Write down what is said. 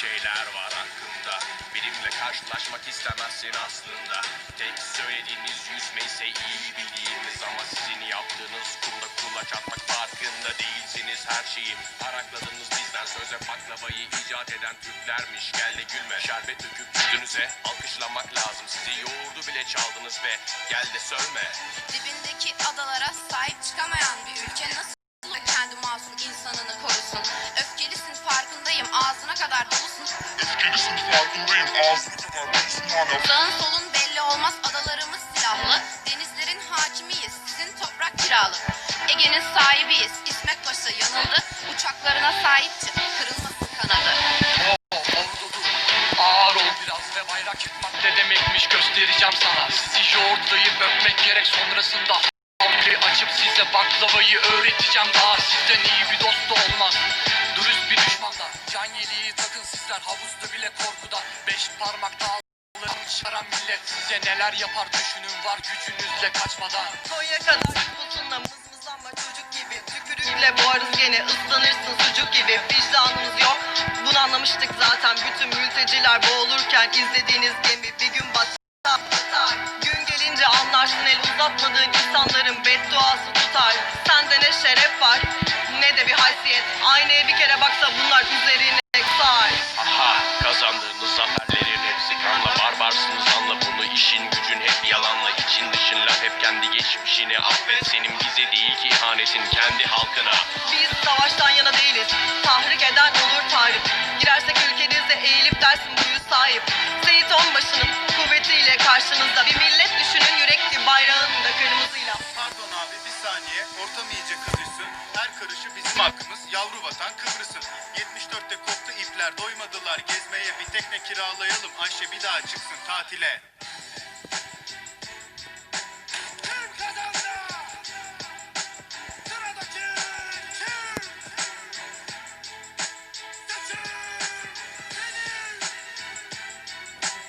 şeyler var hakkında. Benimle karşılaşmak istemezsin aslında. Tek söylediğiniz yüzmeyse iyi bildiğiniz Ama sizin yaptığınız kumda kulaç atmak farkında değilsiniz. Her şeyi Arakladınız bizden söze baklavayı icat eden Türklermiş Gel de gülme şerbet döküp üstünüze Alkışlamak lazım. Sizi yoğurdu bile çaldınız ve Gel de sövme. Dibindeki adalara sahip çıkamayan bir ülke nasıl kendi masum insanını korusun? Öfkelisin farkındayım. Ağzına kadar dolusun. Farkındayım ağzını kadar hala Sağın solun belli olmaz adalarımız silahlı. Denizlerin hakimiyiz sizin toprak kiralık. Ege'nin sahibiyiz İsmet Paşa yanıldı. Uçaklarına sahip çık kırılmasın kanadı. Ağır ol biraz ve bayrak yırtmak ne demekmiş göstereceğim sana Sizi yoğurtlayıp öpmek gerek sonrasında Hamle açıp size baklavayı öğreteceğim daha Sizden iyi bir dost da olmaz Can yeleği takın sizler havuzda bile korkuda. Beş parmakta ağlarını çıkaran millet Size neler yapar düşünün var gücünüzle kaçmadan. Konya kadar nüfusunla mızmızlanma çocuk gibi. Tükürükle boğarız gene ıslanırsın sucuk gibi. Vicdanımız yok bunu anlamıştık zaten. Bütün mülteciler boğulurken izlediğiniz gemi bir gün batar. Gün gelince anlarsın el uzatmadığın insanların bedduası tutar. Sende ne şeref var ne de bir haysiyet Aynaya bir kere baksa bunlar üzerine sar Aha kazandığınız zaferlerin hepsi kanla barbarsınız anla bunu işin gücün hep yalanla için dışın laf hep kendi geçmişini affet senin bize değil ki ihanetin kendi halkına Biz savaştan yana değiliz. Tahrik eden olur tahrip. Girersek ülkenizde eğilip dersin buyu sahip. Seyit Onbaşı'nın kuvvetiyle karşınızda. Bir millet düşünün yürekli bayrağını da kırmızıyla. Pardon abi bir saniye. Ortam iyice kızışsın. Her karışı bizim hakkımız. Yavru vatan Kıbrıs'ın. 74'te koptu ipler. Doymadılar gezmeye. Bir tekne kiralayalım. Ayşe bir daha çıksın tatile.